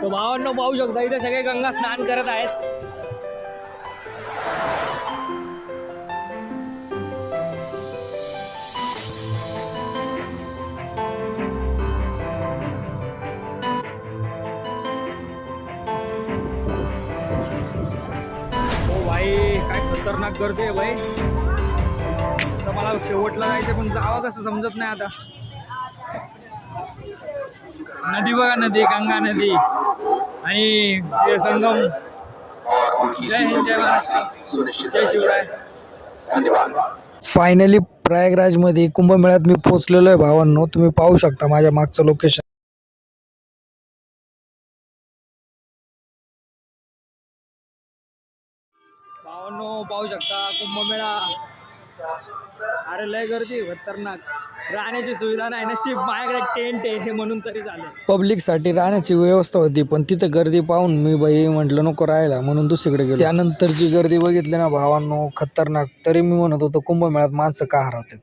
तो भावांनो पाहू शकता इथे सगळे गंगा स्नान करत आहेत. हो भाई काय खतरनाक करते भाई. तर मला शेवटला जायचं पण जावं कसं समजत नाही आता. नदी बघा नदी गंगा नदी आणि हे संगम. जय हिंद जय महाराष्ट्र. जय शिवराय. फायनली प्रयागराजमध्ये कुंभमेळ्यात मी पोहोचलेलो आहे भावांनो. तुम्ही पाहू शकता माझ्या मागचं लोकेशन भावांनो पाहू शकता कुंभमेळा. अरे लय गर्दी खतरनाक. राहण्याची सुविधा नाही नशीब माझ्याकडे टेंट आहे म्हणून तरी झालं. पब्लिकसाठी राहण्याची व्यवस्था होती पण तिथं गर्दी पाहून मी बाई म्हटलं नको राहायला म्हणून दुसरीकडे गेलो. त्यानंतरची गर्दी बघितली ना भावांनो खतरनाक. तरी मी म्हणत होतो कुंभमेळ्यात माणसं का हरवतात?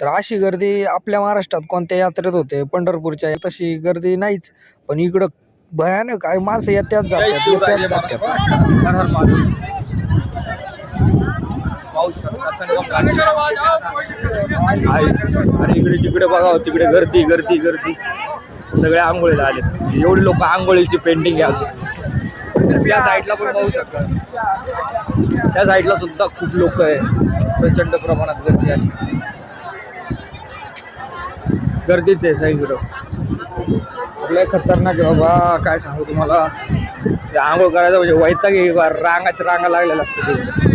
तर अशी गर्दी आपल्या महाराष्ट्रात कोणत्या यात्रेत होते? पंढरपूरच्या तशी गर्दी नाहीच पण इकडं भयानक आहे माणसं येत्याच जातात येत्याच जातात महाराष्ट्र हर हर महादेव पाहू शकता संगम आणि इकडे तिकडे बघा तिकडे गर्दी गर्दी गर्दी. सगळे आंघोळीला आले एवढी लोक आंघोळीची पेंटिंग घ्यायचं अजून. साईडला पण पाहू शकता. त्या साईडला सुद्धा खूप लोक आहे. प्रचंड प्रमाणात गर्दी आहे. गर्दीच आहे सगळीकडं. लय खतरनाक आहे बाबा. काय सांगू तुम्हाला? ते आंघोळ करायचं म्हणजे वैताग बा, रांगाच्या रांगा लागलेला असतं तिकडे.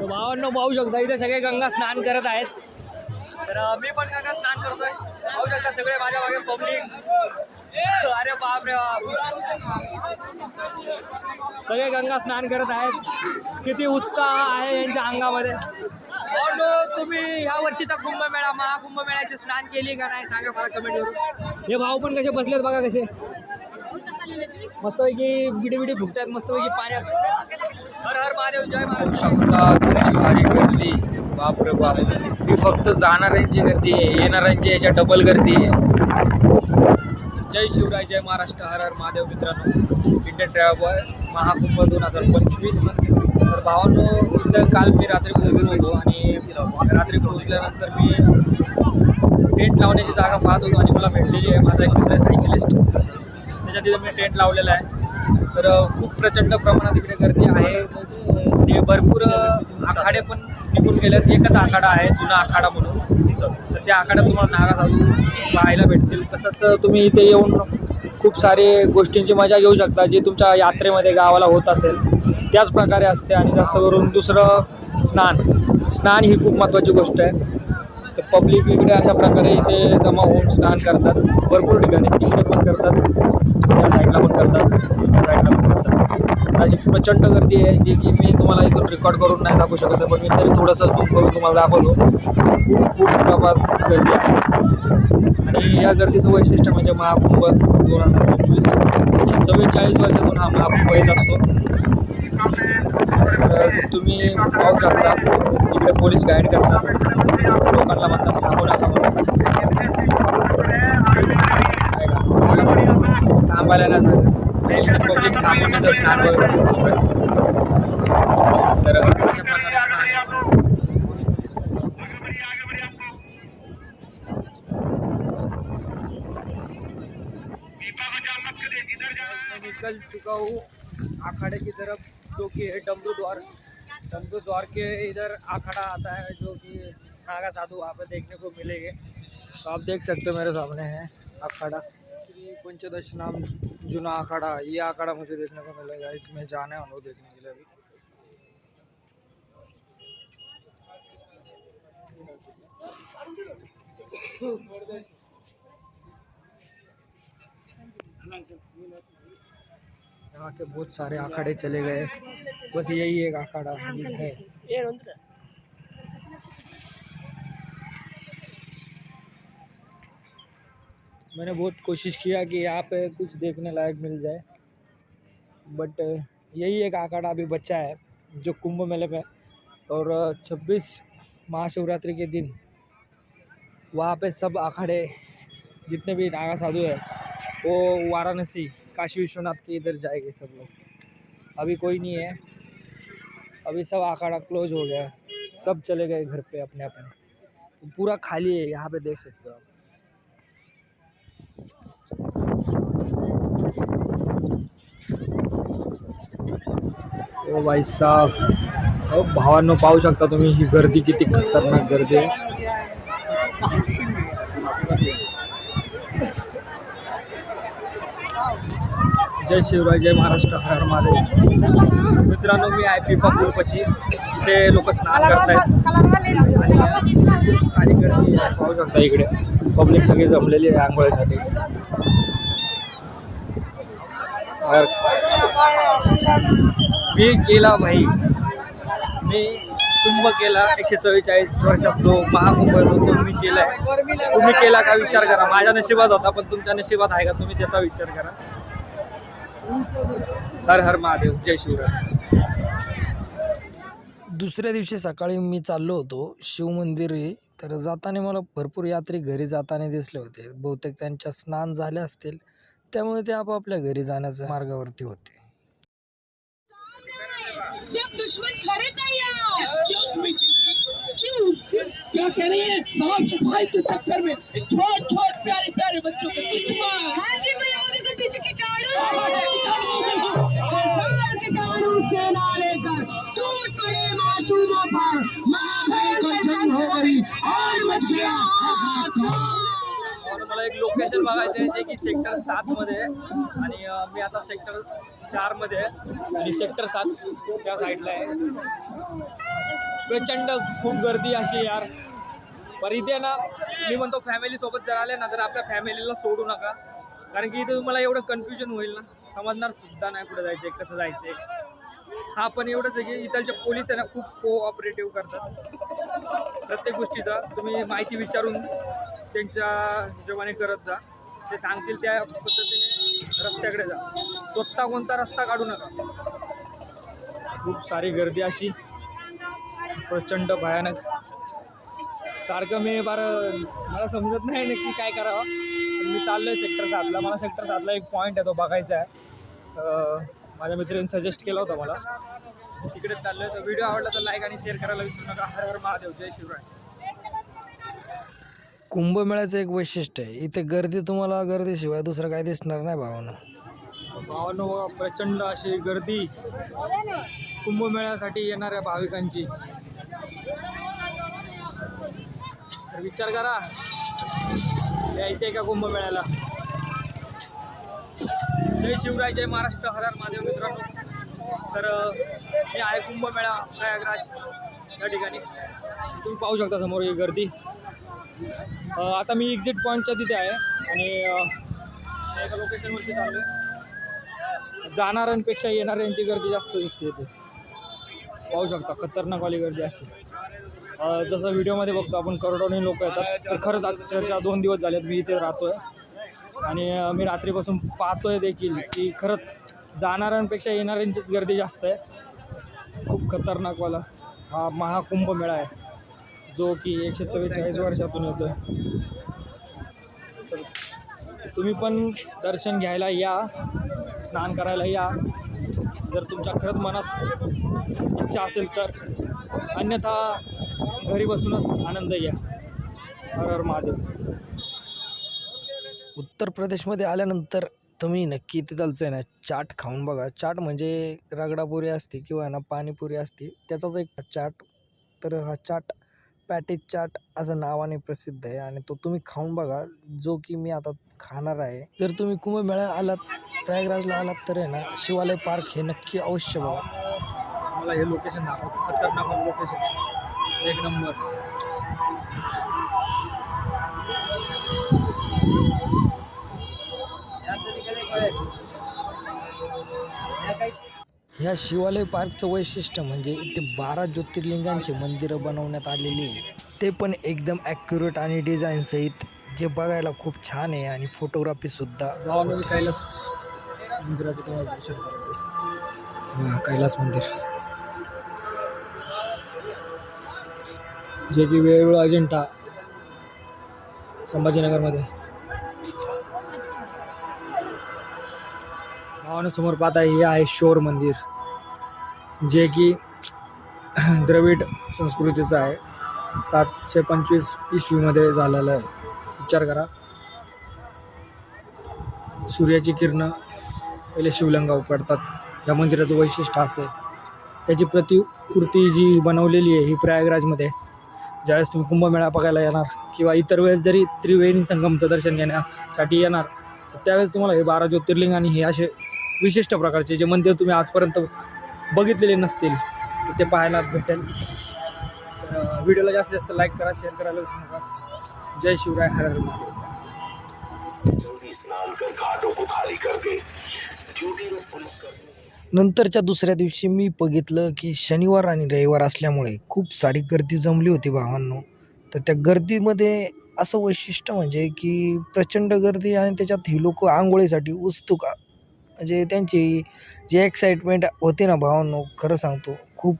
भावांना पाहू शकता इथे सगळे गंगा स्नान करत आहेत. तर मी पण गंगा स्नान करतोय. पाहू शकता सगळे माझ्या मागे पब्लिक. अरे बाप रे बाप. सगळे गंगा स्नान करत आहेत. किती उत्साह आहे यांच्या अंगामध्ये. भावांनो, तुम्ही ह्या वर्षीचा कुंभमेळा महाकुंभमेळ्याचे स्नान केली का नाही सांगा मला कमेंट करून हे भाऊ पण कसे बसलेत बघा कसे. मस्तपैकी बिडी बिडी फुकतायत मस्तपैकी पाण्यात. हर हर महादेव जय महाराज. शकता किती सारी गर्दी. बापरे बाप. ही फक्त जाणाऱ्यांची गर्दी आहे येणाऱ्यांची याच्या डबल गर्दी आहे. जय शिवराय जय महाराष्ट्र. हर हर महादेव मित्रांनो. इंडियन ट्रॅव्हल महाकुंभ दोन हजार पंचवीस. तर भावांनो इथं काल मी रात्री पोहोचलो होतो आणि रात्री पोहोचल्यानंतर मी टेंट लावण्याची जागा पाहत होतो आणि मला भेटलेली आहे माझा एक मित्र सायकलिस्ट. त्याच्या तिथं मी टेंट लावलेला आहे. तर खूप प्रचंड प्रमाणात इकडे गर्दी आहे. ते भरपूर आखाडे पण निघून गेलेत. एकच आखाडा आहे जुना आखाडा म्हणून. तर त्या आखाड्यात तुम्हाला नागा साधू पाहायला भेटतील. तसंच तुम्ही इथे येऊन खूप सारे गोष्टींची मजा घेऊ शकता जे तुमच्या यात्रेमध्ये गावाला होत असेल. त्याच प्रकारे असते आणि जास्त करून दुसरं स्नान. स्नान ही खूप महत्त्वाची गोष्ट आहे. तर पब्लिक इकडे अशा प्रकारे इथे जमा होऊन स्नान करतात. भरपूर ठिकाणी तिकडे पण करतात. त्या साईडला पण करतात. त्या साईडला पण करतात. अशी प्रचंड गर्दी आहे जी की मी तुम्हाला इथून रेकॉर्ड करून नाही दाखवू शकत पण मी तरी थोडंसं झूम करून तुम्हाला दाखवतो. खूप खूप प्रमाणात गर्दी आहे. या गर्दीचं वैशिष्ट्य म्हणजे महाकुंभ दोन हजार पंचवीस. एकशे चव्वेचाळीस वर्षातून हा महाकुंभ येत असतो. तुम्ही पाहू शकता इकडे पोलीस गाईड करतात. लोकांना म्हणतात थांबू नका म्हणून. थांबायला नाही सांगत. पब्लिक थांबून इथं स्नान बघत असतात लोकांचं. तर अशा प्रकारे चुका हूँ अखाड़े की तरफ़ जो कि है डमरू द्वार। डमरू द्वार के इधर अखाड़ा आता है जो कि नागा साधु वहाँ पे देखने को मिलेंगे। तो आप देख सकते हो मेरे सामने है अखाड़ा श्री पंचदश नाम जुना अखाड़ा ये आखाड़ा मुझे देखने को मिलेगा, इसमें जाना है लोग देखने के लिए अभी। यहाँ के बहुत सारे आखाड़े चले गए। बस यही एक आखाड़ा है। मैंने बहुत कोशिश किया कि यहाँ पे कुछ देखने लायक मिल जाए बट यही एक आंकड़ा अभी बचा है, जो कुंभ मेले में। और छब्बीस महाशिवरात्रि के दिन वहाँ पे सब आखाड़े जितने भी नागा साधु है वो वाराणसी, काशी विश्वनाथ के इधर जाएँगे सब लोग। अभी कोई नहीं है। अभी सब अखाड़ा क्लोज हो गया। है सब चले गए घर पे अपने अपने तो पूरा खाली है, यहाँ पे देख सकते हो आप। ओ भाई साफ़ भावांनो पाहू शकता तुम्ही ही गर्दी किती खतरनाक गर्दी आहे. जय शिवराय जय महाराष्ट्र हर हर महादेव. मित्रांनो मी आय पी पूलपाशी तिथे लोक स्नान करतायत. आणि खूप सारी गर्दी पाहू शकता इकडे. पब्लिक सगळी जमलेली आहे आंघोळीसाठी. मी केला भाई. मी कुंभ केला एकशे चव्वेचाळीस वर्षात. जो महाकुंभ जो तो मी केलाय. तुम्ही केला का विचार करा. माझ्या नशिबात होता पण तुमच्या नशिबात आहे का? तुम्ही त्याचा विचार करा. हर हर महादेव जय शिवराय. दुसऱ्या दिवशी सकाळी मी चाललो होतो शिवमंदिरी तर जाताना मला भरपूर यात्री घरी जाताना दिसले होते. बहुतेक त्यांच्या स्नान झाले असतील त्यामुळे ते आपापल्या घरी जाण्याच्या मार्गावरती होते. क्या कह रही है साफ सफाई के चक्कर में छोट छोट प्यारे प्यारे बच्चों को दुश्मन जी मैं वो देखो पीछे कीटाणु और मला एक लोकेशन बघायचं आहे जे की सेक्टर सात मध्ये आणि मी आता सेक्टर चारमध्ये आणि सेक्टर सात त्या साईडला आहे. प्रचंड खूप गर्दी अशी यार. पर इथे ना मी म्हणतो फॅमिली सोबत जर आले ना तर आपल्या फॅमिलीला सोडू नका. कारण की इथं तुम्हाला एवढं कन्फ्युजन होईल ना. समजणार सुद्धा नाही कुठं जायचंय कसं जायचंय. हा पण एवढंच आहे की इथलच्या पोलीस आहे ना खूप कोऑपरेटिव्ह करतात. प्रत्येक गोष्टीचा तुम्ही माहिती विचारून त्यांच्या हिशोबाने करत जा. ते सांगतील त्या पद्धतीने रस्त्याकडे जा. स्वतः कोणता रस्ता काढू नका. खूप सारी गर्दी अशी. प्रचंड भयानक. सारखं मी बार मला समजत नाही नक्की काय करावं. मी चाललो आहे सेक्टर सातला. मला सेक्टर सातला एक पॉईंट आहे तो बघायचा आहे. माझ्या मित्राने सजेस्ट केला होता मला. तिकडे चाललो आहे तर व्हिडिओ आवडला तर लाईक आणि शेअर करायला विसरू नका. हर हर महादेव. जय शिवराय. कुंभमेळ्याचं एक वैशिष्ट्य आहे. इथे गर्दी तुम्हाला गर्दीशिवाय दुसरं काय दिसणार नाही भावानं. भावानो प्रचंड अशी गर्दी कुंभमेळ्यासाठी येणाऱ्या भाविकांची. तर विचार करा. यायचं आहे का कुंभमेळ्याला जय शिवराय जय महाराष्ट्र हरार माझ्या मित्रांनो. तर हे मी आहे कुंभमेळा प्रयागराज. या ठिकाणी. तुम्ही पाहू शकता समोर ही गर्दी. आता मी एक्झिट पॉईंटच्या तिथे आहे आणि एका लोकेशनवरती चाललो आहे जाणाऱ्यांपेक्षा येणाऱ्यांची गर्दी जास्त दिसते इथे. पाहू शकता खतरनाक वाली गर्दी असते जसं व्हिडिओमध्ये बघतो आपण करोडोनी लोक येतात. तर खरंच अक्षरशः दोन दिवस झालेत मी इथे राहतो आहे आणि मी रात्रीपासून पाहतोय देखील की खरंच जाणाऱ्यांपेक्षा येणाऱ्यांचीच गर्दी जास्त आहे. खूप खतरनाकवाला हा महाकुंभ मेळा आहे जो की एकशे चव्वेचाळीस वर्षातून येतो. तर तुम्ही पण दर्शन घ्यायला या स्नान करायला या. जर तुमच्या खरंच मनात इच्छा असेल तर अन्यथा घरी बसूनच आनंद घ्या. हर हर महादेव. उत्तर प्रदेशमध्ये आल्यानंतर तुम्ही नक्की तिथलचं आहे ना चाट खाऊन बघा. चाट म्हणजे रगडापुरी असते किंवा ना पाणीपुरी असते त्याचाच एक चाट. तर हा चाट पॅटेज चाट असं नावाने प्रसिद्ध आहे आणि तो तुम्ही खाऊन बघा. जो की मी आता खाणार आहे. जर तुम्ही कुंभमेळा आलात प्रयागराजला आलात तर आहे ना शिवालय पार्क हे नक्की अवश्य बघा. मला हे लोकेशन दाखव. खतरनाक लोकेशन एक नंबर. ह्या शिवालय पार्कचं वैशिष्ट्य म्हणजे इथे बारा ज्योतिर्लिंगांची मंदिरं बनवण्यात आलेली आहे. ते पण एकदम ॲक्युरेट आणि डिझाईन सहित जे बघायला खूप छान आहे आणि फोटोग्राफीसुद्धा कैलास मंदिराचे कैलास मंदिर. जे की वेरूळ अजिंठा संभाजीनगरमध्ये. भावानं पाहता हे आहे शोर मंदिर जे की द्रविड संस्कृतीचं आहे. सातशे पंचवीस इसवीमध्ये झालेलं आहे. विचार करा. सूर्याची किरणं पहिले शिवलिंगावर पडतात या मंदिराचं वैशिष्ट्य असं आहे. याची प्रतिकृती जी बनवलेली आहे ही प्रयागराजमध्ये ज्यावेळेस तुम्ही कुंभमेळा बघायला येणार किंवा इतर वेळेस जरी त्रिवेणी संगमचं दर्शन घेण्यासाठी येणार तर त्यावेळेस तुम्हाला हे बारा ज्योतिर्लिंग आणि हे असे विशिष्ट प्रकारचे जे मंदिर तुम्ही आजपर्यंत बघितलेले नसतील तर ते पाहायला भेटेल. तर व्हिडिओला जास्तीत जास्त लाईक करा शेअर करायला विसरू नका जय शिवराय हर हर महादेव. स्नान कर घाटों को खाली करके. ड्यूटी में पुलिस कर नंतरच्या दुसऱ्या दिवशी मी बघितलं की शनिवार आणि रविवार असल्यामुळे खूप सारी गर्दी जमली होती भावांनो. तर त्या गर्दीमध्ये असं वैशिष्ट्य म्हणजे की प्रचंड गर्दी आणि त्याच्यात ही लोक आंघोळीसाठी उत्सुक म्हणजे त्यांची जी एक्साइटमेंट होती ना भावांनो खरं सांगतो खूप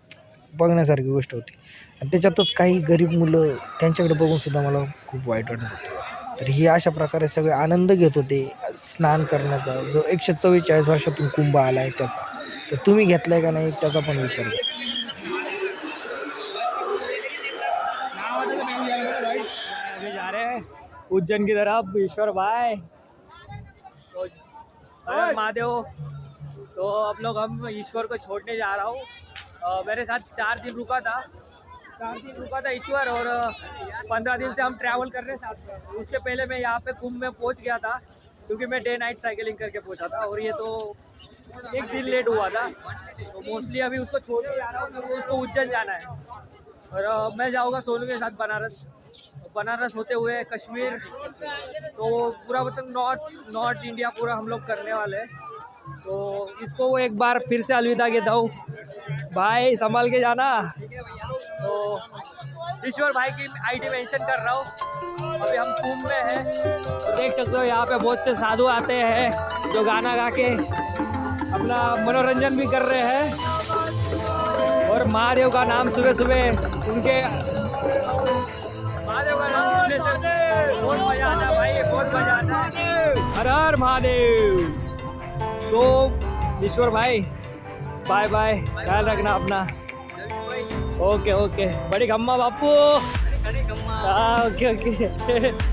बघण्यासारखी गोष्ट होती. आणि त्याच्यातच काही गरीब मुलं त्यांच्याकडे बघूनसुद्धा मला खूप वाईट वाटत होतं. तर ही अशा प्रकारे सगळे आनंद घेत होते स्नान करण्याचा. जो एकशे चव्वेचाळीस वर्षातून कुंभ आला आहे त्याचा. तर तुम्ही घेतलाय का नाही त्याचा पण विचार उज्जैन की तरफ़, ईश्वर भाई. तो महादेव तो अब लोग हम ईश्वर को छोड़ने जा रहा हूँ। मेरे साथ चार दिन रुका था। चार दिन रुका था ईश्वर और पंद्रह दिन से हम ट्रैवल कर रहे हैं साथ में। उसके पहले मैं यहाँ पे कुंभ में पहुँच गया था, क्योंकि मैं डे नाइट साइकिलिंग करके पहुँचा था। और ये तो एक दिन लेट हुआ था। तो मोस्टली अभी उसको छोड़ने जा रहा हूँ क्योंकि उसको उज्जैन जाना है। और मैं जाऊँगा सोनू के साथ बनारस। बनारस होते हुए कश्मीर तो पूरा मतलब नॉर्थ नॉर्थ इंडिया पूरा हम लोग करने वाले हैं। तो इसको एक बार फिर से अलविदा कहता हूँ। भाई, संभाल के जाना। तो ईश्वर भाई की आईडी मेंशन कर रहा हूँ। अभी हम कुंभ में हैं। तो देख सकते हो, यहाँ पे बहुत से साधु आते हैं जो गाना गा के। अपना मनोरंजन भी कर रहे हैं। और महादेव का नाम सुबह सुबह उनके महादेव का नाम सुनने से बहुत मज़ा आता है भाई बहुत मज़ा आता है। हर हर महादेव! तो ईश्वर भाई बाय बाय ख्याल रखना अपना। ओके ओके बड़ी खम्मा बापू। Okay okay